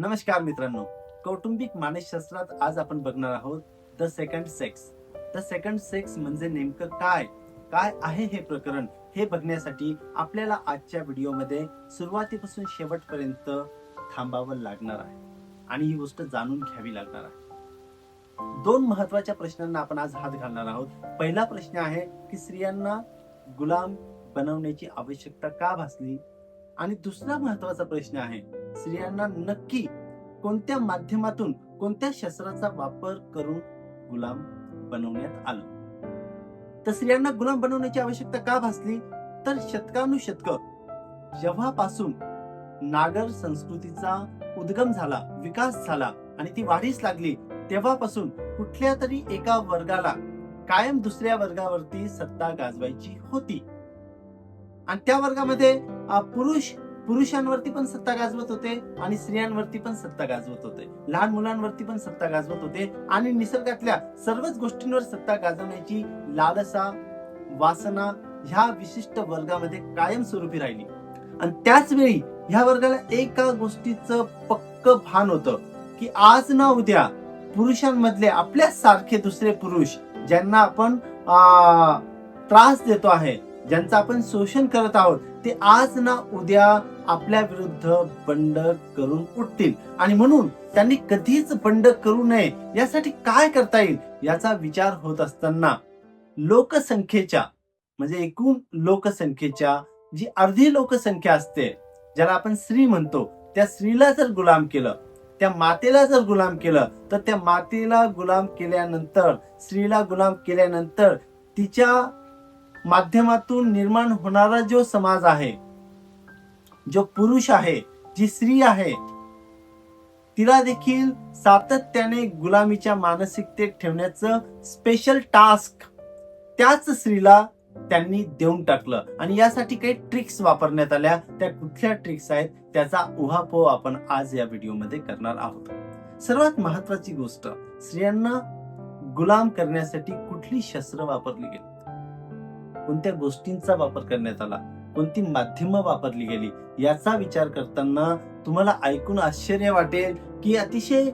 नमस्कार मित्रांनो. कौटुंबिक मानसशास्त्रात आज आपण बघणार आहोत the second sex the second sex म्हणजे नेमकं काय? काय आहे हे प्रकरण? हे बघण्यासाठी आपल्याला आजच्या व्हिडिओमध्ये सुरुवातीपासून शेवटपर्यंत थांबावं लागणार आहे. आणि ही गोष्ट जाणून घ्यावी लागणार आहे. दोन महत्त्वाच्या प्रश्नांना आपण आज हात घालणार आहोत. पहिला प्रश्न आहे की स्त्रियांना गुलाम बनवण्याची आवश्यकता का भासली? आणि दुसरा महत्त्वाचा प्रश्न आहे स्त्रियांना नक्की कोणत्या माध्यमातून कोणत्या शस्त्राचा वापर करून गुलाम बनवण्यात आलं? तर स्त्रियांना गुलाम बनवण्याची आवश्यकता का भासली? तर शतकानुशतक जेव्हापासून नागर संस्कृतीचा उद्गम झाला विकास झाला आणि ती वाढीस लागली तेव्हापासून कुठल्या तरी एका वर्गाला कायम दुसऱ्या वर्गावरती सत्ता गाजवायची होती. आणि त्या वर्गामध्ये पुरुष पुरुषांवरती पण सत्ता गाजवत होते आणि स्त्रियांवरती पण सत्ता गाजवत होते. लहान मुलांवरती पण सत्ता गाजवत होते आणि निसर्गातल्या सर्वच गोष्टींवर सत्ता गाजवण्याची लालसा वासना ह्या विशिष्ट वर्गामध्ये कायम स्वरूपी राहिली. आणि त्याच वेळी ह्या वर्गाला एका गोष्टीचं पक्क भान होतं की आज ना उद्या पुरुषांमधले आपल्या सारखे दुसरे पुरुष ज्यांना आपण त्रास देतो आहे ज्यांचं आपण शोषण करत आहोत ते आज ना उद्या आपल्या विरुद्ध बंड करून उठतील. आणि म्हणून त्यांनी कधीच बंड करू नये. यासाठी काय करता येईल? याचा विचार होत असताना लोकसंख्येच्या म्हणजे एकूण लोकसंख्येच्या जी अर्धी लोकसंख्या असते ज्याला आपण स्त्री म्हणतो त्या स्त्रीला जर गुलाम केलं त्या मातेला जर गुलाम केलं तर त्या मातेला गुलाम केल्यानंतर स्त्रीला गुलाम केल्यानंतर तिच्या माध्यमातून निर्माण होणारा जो समाज आहे जो पुरुष आहे जी स्त्री आहे तिला देखील सातत्याने गुलामीच्या मानसिकतेत ठेवण्याचं स्पेशल टास्क त्याच स्त्रीला त्यांनी देऊन टाकलं. आणि यासाठी काही ट्रिक्स वापरण्यात आल्या. त्या कुठल्या ट्रिक्स आहेत त्याचा उहापोह आपण आज या व्हिडिओमध्ये करणार आहोत. सर्वात महत्वाची गोष्ट स्त्रियांना गुलाम करण्यासाठी कुठली शस्त्र वापरली गेली? कोणत्या गोष्टींचा वापर करण्यात आला? कोणती माध्यमं वापरली गेली याचा विचार करताना तुम्हाला ऐकून आश्चर्य वाटेल की अतिशय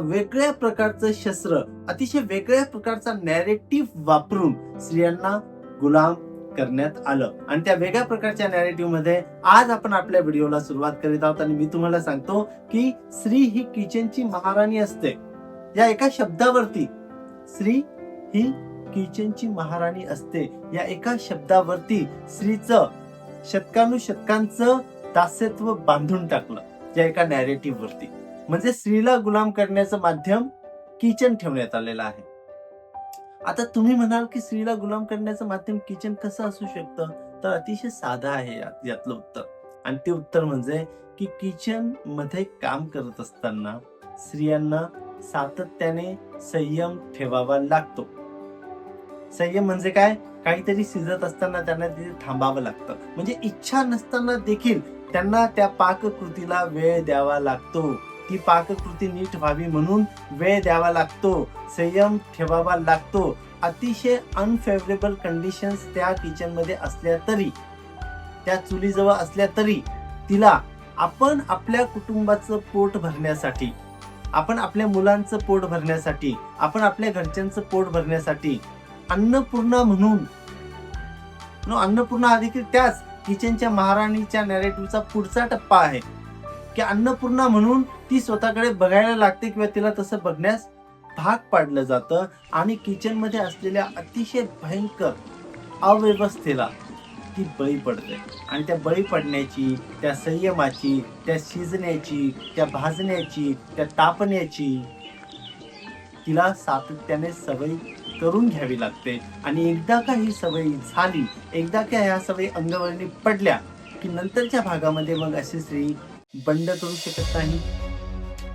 वेगळ्या प्रकारचं शस्त्र अतिशय वेगळ्या प्रकारचा नॅरेटिव्ह वापरून स्त्रियांना गुलाम करण्यात आलं. आणि त्या वेगळ्या प्रकारच्या नॅरेटिव्हमध्ये आज आपण आपल्या व्हिडिओला सुरुवात करीत आहोत आणि मी तुम्हाला सांगतो की स्त्री ही किचनची महाराणी असते. या एका शब्दावरती स्त्री ही किचनची महाराणी असते. या एका शब्दावरती स्त्रीचं शतकानुशतकांचं दास्यत्व बांधून टाकलं या एका नॅरेटिव्ह वरती. म्हणजे स्त्रीला गुलाम करण्याचं माध्यम किचन ठेवण्यात आलेलं आहे. आता तुम्ही म्हणाल की स्त्रीला गुलाम करण्याचं माध्यम किचन कसं असू शकतं? तर अतिशय साधं आहे यात- यातलं उत्तर. आणि ते उत्तर म्हणजे की किचनमध्ये काम करत असताना स्त्रियांना सातत्याने संयम ठेवावा लागतो. संयम म्हणजे काय? काहीतरी शिजत असताना त्यांना तिथे थांबावं लागतं. म्हणजे इच्छा नसताना देखील त्यांना त्या पाककृतीला वेळ द्यावा लागतो. ती पाककृती नीट व्हावी म्हणून वेळ द्यावा लागतो. संयम ठेवावा लागतो. अतिशय अनफेवरेबल कंडिशन्स त्या किचनमध्ये असल्या तरी त्या चुलीजवळ असल्या तरी तिला आपण आपल्या कुटुंबाचं पोट भरण्यासाठी आपण आपल्या मुलांचं पोट भरण्यासाठी आपण आपल्या घरच्यांचं पोट भरण्यासाठी अन्नपूर्णा म्हणून. अन्नपूर्णा हा देखील त्याच किचनच्या महाराणीच्या नॅरेटिव्हचा पुढचा टप्पा आहे. की अन्नपूर्णा म्हणून ती स्वतःकडे बघायला लागते किंवा तिला तसं बघण्यास भाग पाडलं जातं आणि किचनमध्ये असलेल्या अतिशय भयंकर अव्यवस्थेला ती बळी पडते. आणि त्या बळी पडण्याची त्या संयमाची त्या शिजण्याची त्या भाजण्याची त्या तापण्याची तिला सातत्याने सवय करून घ्यावी लागते. आणि एकदा का ही सवय झाली एकदा का ह्या सवयी अंगवळणी पडल्या की नंतरच्या भागामध्ये मग अशी स्त्री बंड करू शकत नाही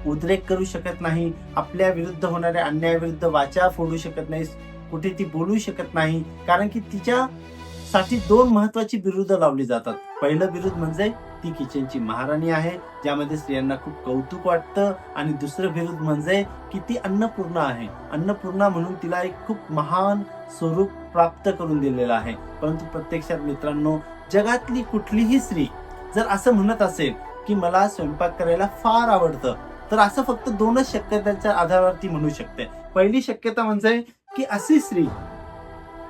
उद्रेक करू शकत नाही आपल्या विरुद्ध होणाऱ्या अन्यायाविरुद्ध वाचा फोडू शकत नाही कुठे ती बोलू शकत नाही कारण की तिच्यासाठी दोन महत्वाची बिरुद लावली जातात. पहिलं बिरुद म्हणजे ती किचनची महाराणी आहे ज्यामध्ये स्त्रियांना खूप कौतुक वाटतं. आणि दुसरं विरुद्ध म्हणजे की ती अन्नपूर्णा आहे. अन्नपूर्णा म्हणून तिला एक खूप महान स्वरूप प्राप्त करून दिलेलं आहे. परंतु प्रत्यक्षात मित्रांनो जगातली कुठलीही स्त्री जर असं म्हणत असेल की मला स्वयंपाक करायला फार आवडतं तर असं फक्त दोनच शक्यतांच्या आधारावरती म्हणू शकते. पहिली शक्यता म्हणजे की अशी स्त्री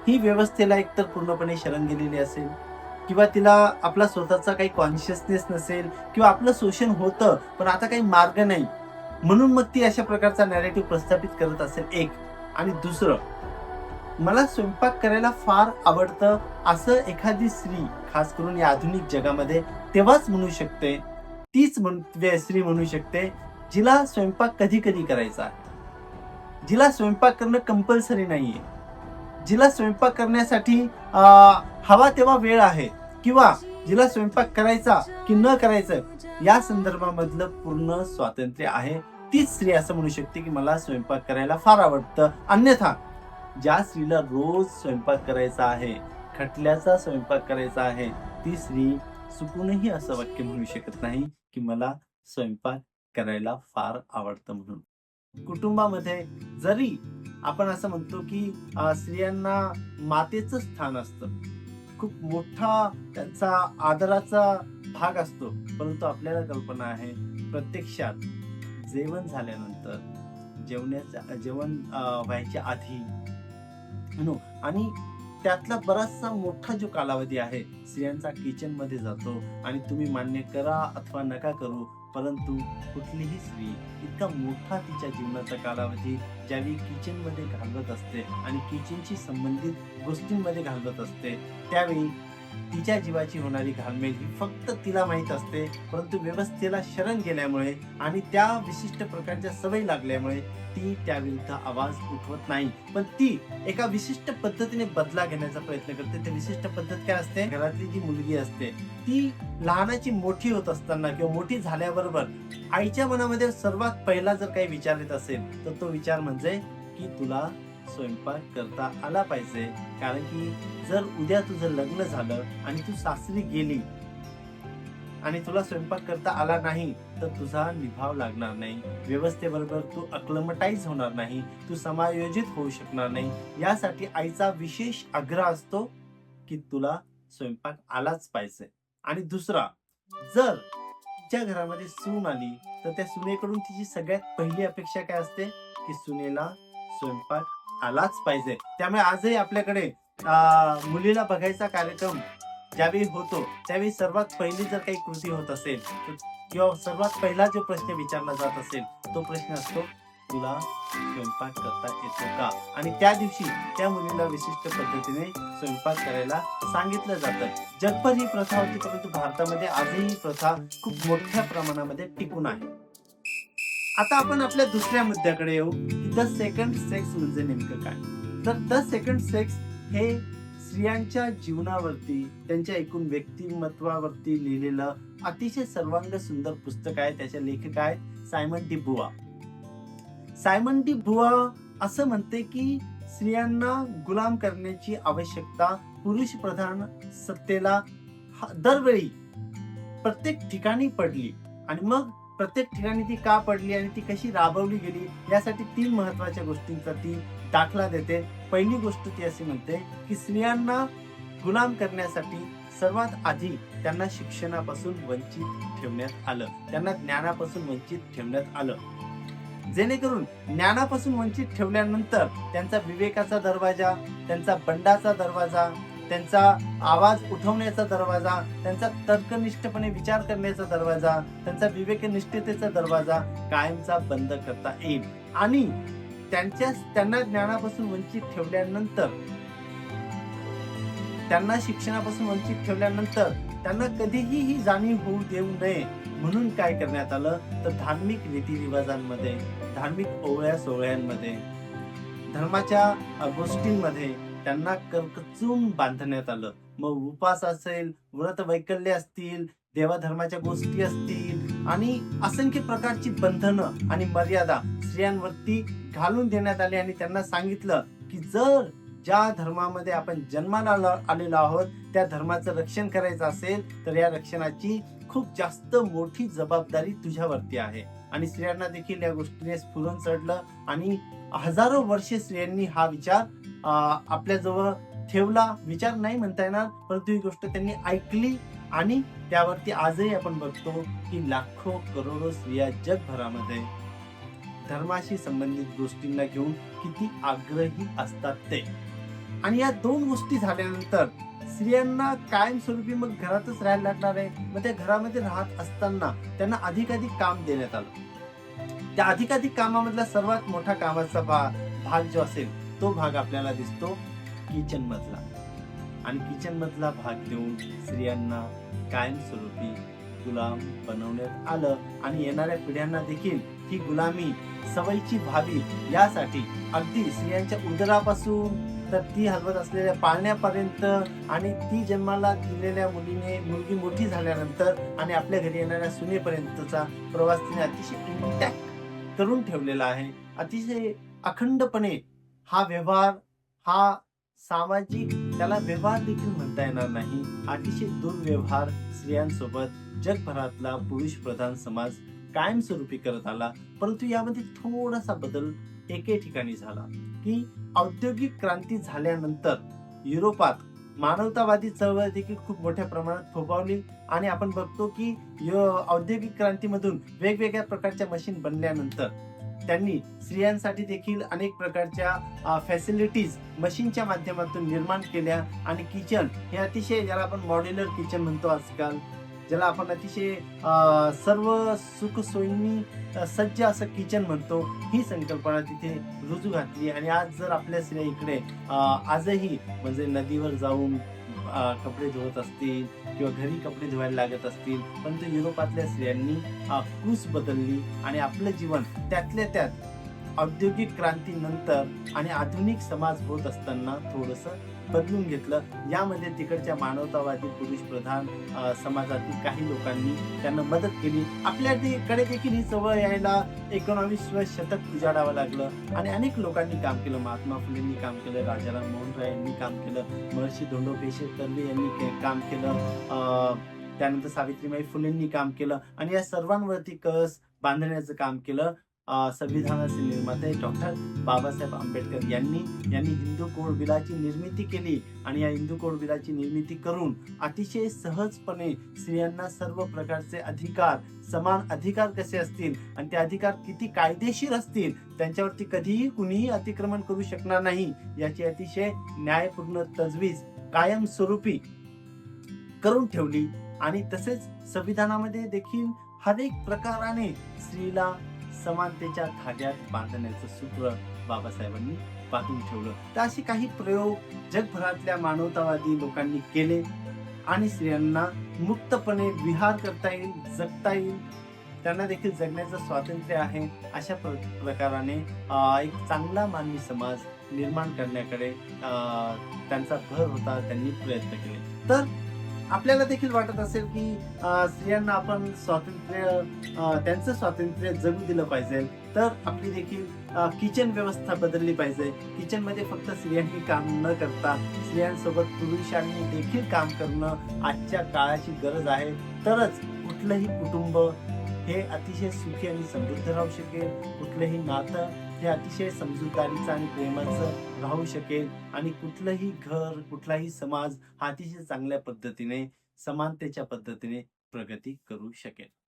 ही व्यवस्थेला एकतर पूर्णपणे शरण गेलेली असेल किंवा तिला आपला स्वतःचा काही कॉन्शियसनेस नसेल किंवा आपलं शोषण होतं पण आता काही मार्ग नाही. म्हणून मग ती अशा प्रकारचा नॅरेटिव्ह प्रस्थापित करत असेल एक. आणि दुसरं मला स्वयंपाक करायला फार आवडतं असं एखादी स्त्री खास करून या आधुनिक जगामध्ये तेव्हाच म्हणू शकते. तीच म्हण- वे- स्त्री म्हणू शकते जिला स्वयंपाक कधी कधी करायचा जिला स्वयंपाक करणं कंपल्सरी नाहीये. जिला स्वयंपाक करण्यासाठी हवा तेव्हा वेळ आहे. किंवा जिला स्वयंपाक करायचा की न करायचं या संदर्भामधलं पूर्ण स्वातंत्र्य आहे. तीच स्त्री असं म्हणू शकते की मला स्वयंपाक करायला फार आवडतं. अन्यथा ज्या स्त्रीला रोज स्वयंपाक करायचा आहे खटल्याचा स्वयंपाक करायचा आहे ती स्त्री चुकूनही असं वाक्य म्हणू शकत नाही की मला स्वयंपाक करायला फार आवडतं म्हणून. कुटुंबामध्ये जरी आपण असं म्हणतो की स्त्रियांना मातेचं स्थान असतं खूप मोठा त्यांचा आदराचा भाग असतो. परंतु आपल्याला कल्पना आहे प्रत्यक्षात जेवण झाल्यानंतर जेवण्याचा जेवण अं, व्हायच्या आधी नो आणि त्यातला बराचसा मोठा जो कालावधी आहे स्त्रियांचा किचनमध्ये जातो आणि तुम्ही मान्य करा अथवा नका करू परंतु कुठलीही स्त्री इतका मोठा तिच्या जीवनाचा कालावधी ज्यावेळी किचनमध्ये घालवत असते आणि किचनशी संबंधित गोष्टींमध्ये घालवत असते त्यावेळी तिच्या जीवाची होणारी घालमेल ही फक्त तिला माहीत असते परंतु व्यवस्थेला शरण गेल्यामुळे आणि त्या विशिष्ट प्रकारच्या सवयी लागल्यामुळे ती त्याविरुद्ध आवाज उठवत नाही. पण ती एका विशिष्ट पद्धतीने बदला घेण्याचा प्रयत्न करते. ती विशिष्ट पद्धत काय असते? घरातली जी मुलगी असते ती लहानाची मोठी होत असताना किंवा मोठी झाल्याबरोबर आईच्या मनामध्ये सर्वात पहिला जर काही विचार येत असेल तर तो विचार म्हणजे की तुला स्वयंपाक करता आला पाहिजे. कारण की जर उद्या तुझं लग्न झालं आणि तू सासरी गेली आणि तुला स्वयंपाक करता आला नाही तर तुझा निभाव लागणार नाही. व्यवस्थेबरोबर तू अक्लमटाईज होणार नाही. तू समायोजित होऊ शकणार नाही. यासाठी आईचा विशेष आग्रह असतो की तुला स्वयंपाक आलाच पाहिजे. आणि दुसरा जर तिच्या घरामध्ये सून आली तर त्या सुनेकडून तिची सगळ्यात पहिली अपेक्षा काय असते? की सुनेला स्वयंपाक आलाच पाहिजे. त्यामुळे आजही आपल्याकडे अं, मुलीला बघायचा कार्यक्रम ज्यावेळी होतो त्यावेळी सर्वात पहिली जर काही कृती होत असेल किंवा सर्वात पहिला जो प्रश्न विचारला जात असेल तो प्रश्न असतो तुला स्वयंपाक करता येतो का? आणि त्या दिवशी त्या मुलीला विशिष्ट पद्धतीने स्वयंपाक करायला सांगितलं जातं. जगभर ही प्रथा होती परंतु भारतामध्ये आजही ही प्रथा खूप मोठ्या प्रमाणामध्ये टिकून आहे. आता आपण आपल्या दुसऱ्या मुद्द्याकडे येऊ की द सेकंड सेक्स म्हणजे नेमकं काय? तर द सेकंड सेक्स हे स्त्रियांच्या जीवनावरती त्यांच्या एकूण व्यक्तिमत्वावरती लिहिलेलं अतिशय सर्वांग सुंदर पुस्तक आहे. त्याचे लेखक आहेत Simone de Beauvoir. Simone de Beauvoir असं म्हणते की स्त्रियांना गुलाम करण्याची आवश्यकता पुरुष प्रधान सत्तेला दरवेळी प्रत्येक ठिकाणी पडली आणि मग प्रत्येक ठिकाणी ती का पडली आणि ती कशी राबवली गेली यासाठी तीन महत्त्वाच्या गोष्टींचा ती दाखला देते. पहिली गोष्ट ती अशी म्हणते की स्त्रियांना गुलाम करण्यासाठी सर्वात आधी त्यांना शिक्षणापासून वंचित ठेवण्यात आलं. त्यांना ज्ञानापासून वंचित ठेवण्यात आलं. जेणेकरून ज्ञानापासून वंचित ठेवल्यानंतर त्यांचा विवेकाचा दरवाजा त्यांचा बंडाचा दरवाजा त्यांचा आवाज उठवण्याचा दरवाजा त्यांचा तर्कनिष्ठपणे विचार करण्याचा दरवाजा त्यांचा विवेकनिष्ठतेचा दरवाजा कायमचा बंद करता येईल. आणि त्यांच्या त्यांना ज्ञानापासून वंचित ठेवल्यानंतर त्यांना शिक्षणापासून वंचित ठेवल्यानंतर त्यांना कधीही ही जाणीव होऊ देऊ नये म्हणून काय करण्यात आलं? तर धार्मिक रीतिरिवाजांमध्ये धार्मिक ओवळ्या सोहळ्यांमध्ये धर्माच्या गोष्टींमध्ये त्यांना कर्कचून बांधण्यात आलं. मग उपास असेल व्रत वैकल्य असतील देवाधर्माच्या गोष्टी असतील आणि असंख्य प्रकारची बंधनं आणि मर्यादा स्त्रियांवरती घालून देण्यात आली आणि त्यांना सांगितलं की जर ज्या धर्मामध्ये आपण जन्माला आलेलो आहोत त्या धर्माचं रक्षण करायचं असेल तर या रक्षणाची खूप जास्त मोठी जबाबदारी तुझ्यावरती आहे. आणि स्त्रियांना देखील या गोष्टीने स्फुरण चढलं आणि हजारो वर्षे स्त्रियांनी हा विचार आपल्या जवळ ठेवला विचार नाही म्हणता येणार परंतु ही गोष्ट त्यांनी ऐकली आणि त्यावरती आजही आपण बघतो की लाखो करोडो स्त्रिया जगभरामध्ये धर्माशी संबंधित गोष्टींना घेऊन किती आग्रही असतात ते. आणि या दोन गोष्टी झाल्यानंतर स्त्रियांना कायमस्वरूपी मग घरातच राहायला लागणार आहे. मग त्या घरामध्ये राहत असताना त्यांना अधिकाधिक काम देण्यात आलं. त्या अधिकाधिक कामामधला सर्वात मोठा कामाचा भाग जो असेल तो भाग आपल्याला दिसतो किचन मधला. आणि किचन मधला भाग देऊन स्त्रियांना कायमस्वरूपी गुलाम बनवण्यात आलं आणि येणाऱ्या पिढ्यांना देखील ही गुलामी सवयीची व्हावी यासाठी अगदी स्त्रियांच्या उदरापासून तर ती हलवत असलेल्या पाळण्यापर्यंत आणि ती जन्माला दिलेल्या मुलीने मुलगी मोठी झाल्यानंतर आणि आपल्या घरी येणाऱ्या सुनेपर्यंतचा प्रवास तिने अतिशय इंटॅक्ट करून ठेवलेला आहे. अतिशय अखंडपणे हा व्यवहार हा सामाजिक त्याला व्यवहार देखील म्हणता येणार नाही. अतिशय दुर्व्यवहार स्त्रियांसोबत जगभरातला पुरुष प्रधान समाज कायमस्वरूपी करत आला. परंतु यामध्ये थोडासा बदल एके ठिकाणी झाला की औद्योगिक क्रांती झाल्यानंतर युरोपात मानवतावादी चळवळ देखील खूप मोठ्या प्रमाणात फोफावली आणि आपण बघतो की औद्योगिक क्रांतीमधून वेगवेगळ्या प्रकारच्या मशीन बनल्यानंतर त्यांनी स्त्रियांसाठी देखील अनेक प्रकारच्या फॅसिलिटीज मशीनच्या माध्यमातून निर्माण केल्या. आणि किचन हे अतिशय ज्याला आपण मॉड्युलर किचन म्हणतो आजकाल ज्याला आपण अतिशय सर्व सुखसोयींनी सज्ज असं किचन म्हणतो ही संकल्पना तिथे रुजू घातली. आणि आज जर आपल्या स्त्रिया इकडे आजही म्हणजे नदीवर जाऊन कपडे धुवत असतील किंवा घरी कपडे धुवायला लागत असतील परंतु युरोपातल्या स्त्रियांनी कूस बदलली आणि आपलं जीवन त्यातल्या त्यात औद्योगिक क्रांतीनंतर आणि आधुनिक समाज होत असताना थोडंसं बदलून घेतलं. यामध्ये तिकडच्या मानवतावादी पुरुष प्रधान समाजातील काही लोकांनी त्यांना मदत केली. आपल्याकडे देखील ही चवळ यायला एकोणावीसवं शतक उजाडावं लागलं आणि अनेक लोकांनी काम केलं. महात्मा फुलेंनी काम केलं राजाराम मोहन राय यांनी काम केलं महर्षी धोंडो पेशे तर्वे यांनी काम केलं त्यानंतर सावित्रीबाई फुलेंनी काम केलं आणि या सर्वांवरती कस बांधण्याचं काम केलं. संविधानाचे निर्माते डॉक्टर बाबासाहेब आंबेडकर यांनी यांनी हिंदू कोड बिलाची निर्मिती केली आणि या हिंदू कोड बिलाची निर्मिती करून अतिशय सहजपणे स्त्रियांना सर्व प्रकारचे अधिकार समान अधिकार कसे असतील आणि ते अधिकार किती कायदेशीर असतील त्यांच्यावरती कधीही कुणीही अतिक्रमण करू शकणार नाही याची अतिशय न्यायपूर्ण तजवीज कायमस्वरूपी करून ठेवली. आणि तसेच संविधानामध्ये देखील हरेक प्रकाराने स्त्रीला समानतेच्या धाग्यात बांधण्याचं सूत्र बाबासाहेबांनी बांधून ठेवलं. तर असे काही प्रयोग जगभरातल्या मानवतावादी लोकांनी केले आणि स्त्रियांना मुक्तपणे विहार करता येईल जगता येईल. त्यांना देखील जगण्याचं स्वातंत्र्य आहे अशा प्र- प्रकाराने एक चांगला मानवी समाज निर्माण करण्याकडे त्यांचा भर होता त्यांनी प्रयत्न केले. तर आपल्याला देखील वाटत असेल की स्त्रियांना आपण स्वातंत्र्य त्यांचं स्वातंत्र्य जगू दिलं पाहिजे. तर आपली देखील किचन व्यवस्था बदलली पाहिजे. किचनमध्ये फक्त स्त्रियांनी काम न करता स्त्रियांसोबत पुरुषांनी देखील काम करणं आजच्या काळाची गरज आहे. तरच कुठलंही कुटुंब हे अतिशय सुखी आणि समृद्ध राहू शकेल. कुठलंही नातं हे अतिशय समजूतदारीचं आणि प्रेमाचं राहू शकेल आणि कुठलंही घर कुठलाही समाज हा अतिशय चांगल्या पद्धतीने समानतेच्या पद्धतीने प्रगती करू शकेल.